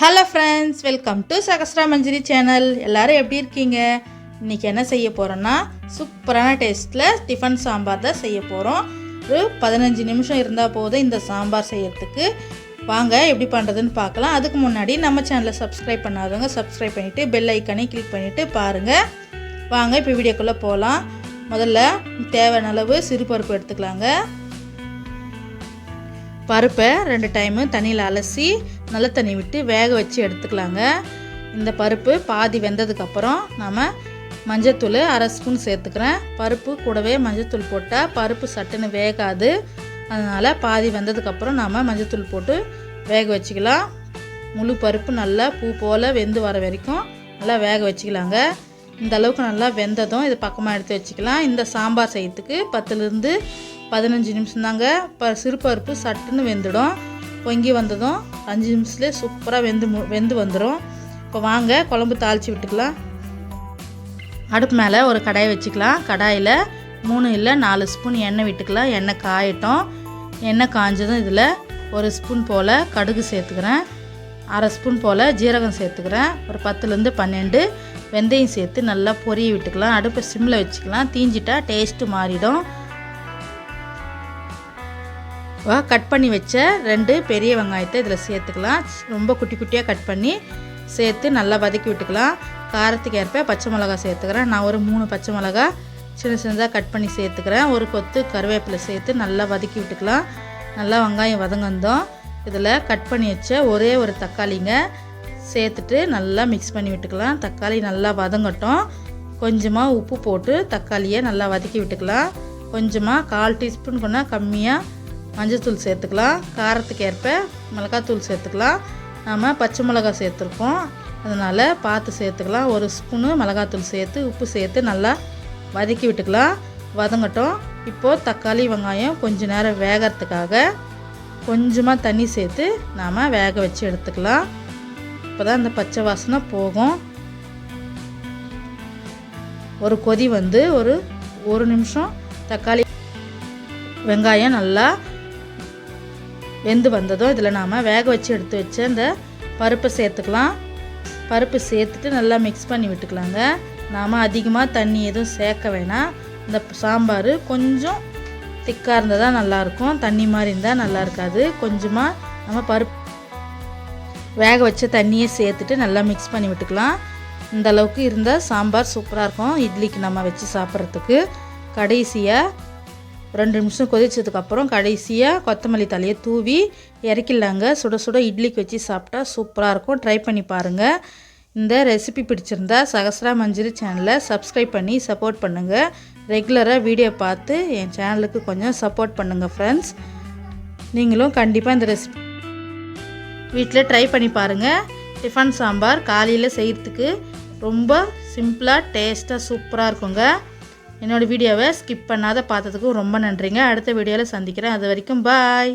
Hello friends welcome to Sahasra Manjari channel எல்லோரும் எப்படி இருக்கீங்க? இன்றைக்கி என்ன செய்ய போகிறோன்னா சூப்பரான டேஸ்ட்டில் டிஃபன் சாம்பார் தான் செய்ய போகிறோம் ஒரு பதினஞ்சு நிமிஷம் இருந்தால் போதும் இந்த சாம்பார் செய்யறதுக்கு. வாங்க எப்படி பண்ணுறதுன்னு பார்க்கலாம். அதுக்கு முன்னாடி நம்ம சேனலை சப்ஸ்கிரைப் பண்ணாதவங்க சப்ஸ்கிரைப் பண்ணிவிட்டு பெல் ஐக்கானே கிளிக் பண்ணிவிட்டு பாருங்கள் வாங்க இப்போ வீடியோக்குள்ளே போகலாம் முதல்ல தேவையான அளவு சிறுபருப்பு எடுத்துக்கலாங்க. பருப்பை ரெண்டு டைமு தண்ணியில் அலசி நல்ல தண்ணி விட்டு வேக வச்சு எடுத்துக்கலாங்க. இந்த பருப்பு பாதி வெந்ததுக்கப்புறம் நம்ம மஞ்சத்தூள் அரை ஸ்பூன் சேர்த்துக்கிறேன். பருப்பு கூடவே மஞ்சத்தூள் போட்டால் பருப்பு சட்டுன்னு வேகாது. அதனால் பாதி வெந்ததுக்கப்புறம் நாம் மஞ்சத்தூள் போட்டு வேக வச்சுக்கலாம். முழு பருப்பு நல்லா பூ போல் வெந்து வர வரைக்கும் நல்லா வேக வச்சுக்கலாங்க. இந்த அளவுக்கு நல்லா வெந்ததும் இது பக்கமாக எடுத்து வச்சுக்கலாம். இந்த சாம்பார் செய்யறதுக்கு பத்துலேருந்து பதினஞ்சு நிமிஷம் தாங்க இப்போ சிறுபருப்பு சட்டுன்னு வெந்துடும். பொங்கி வந்ததும் அஞ்சு நிமிஷத்துலேயே சூப்பராக வெந்து மு- வெந்து வந்துடும் இப்போ வாங்க குழம்பு தாளித்து விட்டுக்கலாம். அடுப்பு மேலே ஒரு கடாயை வச்சுக்கலாம். கடாயில் மூணு இல்லை நாலு ஸ்பூன் எண்ணெய் விட்டுக்கலாம். எண்ணெய் காயட்டும். எண்ணெய் காஞ்சதும் இதில் ஒரு ஸ்பூன் போல் கடுகு சேர்த்துக்கிறேன். அரை ஸ்பூன் போல் ஜீரகம் சேர்த்துக்கிறேன். ஒரு பத்துலேருந்து பன்னெண்டு வெந்தயம் சேர்த்து நல்லா பொரிய விட்டுக்கலாம். அடுப்பை சிம்மில் வச்சுக்கலாம். தீஞ்சிட்டா டேஸ்ட்டு மாறிடும். கட் பண்ணி வச்ச ரெண்டு பெரிய வெங்காயத்தை இதில் சேர்த்துக்கலாம். ரொம்ப குட்டி குட்டியாக கட் பண்ணி சேர்த்து நல்லா வதக்கி விட்டுக்கலாம். காரத்துக்கு ஏற்ப பச்சை மிளகா சேர்த்துக்கிறேன். நான் ஒரு மூணு பச்சை மிளகா சின்ன சின்னதாக கட் பண்ணி சேர்த்துக்கிறேன். ஒரு கொத்து கருவேப்பிலை சேர்த்து நல்லா வதக்கி விட்டுக்கலாம். நல்லா வெங்காயம் வதங்கந்தோம். இதில் கட் பண்ணி வச்ச ஒரே ஒரு தக்காளிங்க சேர்த்துட்டு நல்லா மிக்ஸ் பண்ணி விட்டுக்கலாம். தக்காளி நல்லா வதங்கட்டும். கொஞ்சமாக உப்பு போட்டு தக்காளியை நல்லா வதக்கி விட்டுக்கலாம். கொஞ்சமாக கால் டீஸ்பூன் கொண்டா கம்மியாக மஞ்சள்தூள் சேர்த்துக்கலாம். காரத்துக்கு ஏற்ப மிளகாத்தூள் சேர்த்துக்கலாம். நம்ம பச்சை மிளகா சேர்த்துருக்கோம். அதனால் பார்த்து சேர்த்துக்கலாம். ஒரு ஸ்பூனு மிளகாத்தூள் சேர்த்து உப்பு சேர்த்து நல்லா வதக்கி விட்டுக்கலாம். வதங்கட்டும். இப்போது தக்காளி வெங்காயம் கொஞ்சம் நேரம் வேகறதுக்காக கொஞ்சமாக தண்ணி சேர்த்து நாம் வேக வச்சு எடுத்துக்கலாம். இப்போ தான் இந்த பச்சை வாசனை போகும். ஒரு கொதி வந்து ஒரு ஒரு நிமிஷம் தக்காளி வெங்காயம் நல்லா வெந்து வந்ததும் இதில் நாம் வேக வச்சு எடுத்து வச்சு அந்த பருப்பை சேர்த்துக்கலாம். பருப்பு சேர்த்துட்டு நல்லா மிக்ஸ் பண்ணி விட்டுக்கலாங்க. நாம் அதிகமாக தண்ணி எதுவும் சேர்க்க வேணாம். இந்த சாம்பார் கொஞ்சம் திக்காக இருந்தால் தான் நல்லாயிருக்கும். தண்ணி மாதிரி இருந்தால் நல்லா இருக்காது. கொஞ்சமாக நம்ம பருப்பு வேக வச்ச தண்ணியை சேர்த்துட்டு நல்லா மிக்ஸ் பண்ணி விட்டுக்கலாம். இந்த அளவுக்கு இருந்தால் சாம்பார் சூப்பராக இருக்கும். இட்லிக்கு நம்ம வச்சு சாப்பிட்றதுக்கு கடைசியாக ரெண்டு நிமிஷம் கொதிச்சதுக்கப்புறம் கடைசியாக கொத்தமல்லி தலையை தூவி இறக்கிடலாங்க. சுட சுட இட்லிக்கு வச்சு சாப்பிட்டா சூப்பராக இருக்கும். ட்ரை பண்ணி பாருங்கள் இந்த ரெசிபி பிடிச்சிருந்தா சகசரா மஞ்சரி சேனலை சப்ஸ்கிரைப் பண்ணி சப்போர்ட் பண்ணுங்கள் ரெகுலராக வீடியோ பார்த்து என் சேனலுக்கு கொஞ்சம் சப்போர்ட் பண்ணுங்கள் ஃப்ரெண்ட்ஸ் நீங்களும் கண்டிப்பாக இந்த ரெசிபி வீட்டில் ட்ரை பண்ணி பாருங்கள் டிஃபன் சாம்பார் காலையில் செய்கிறதுக்கு ரொம்ப சிம்பிளாக டேஸ்ட்டாக சூப்பராக இருக்குங்க. என்னோடய வீடியோவை ஸ்கிப் பண்ணாத பார்த்ததுக்கும் ரொம்ப நன்றிங்க. அடுத்த வீடியோவில் சந்திக்கிறேன். அது வரைக்கும் பாய்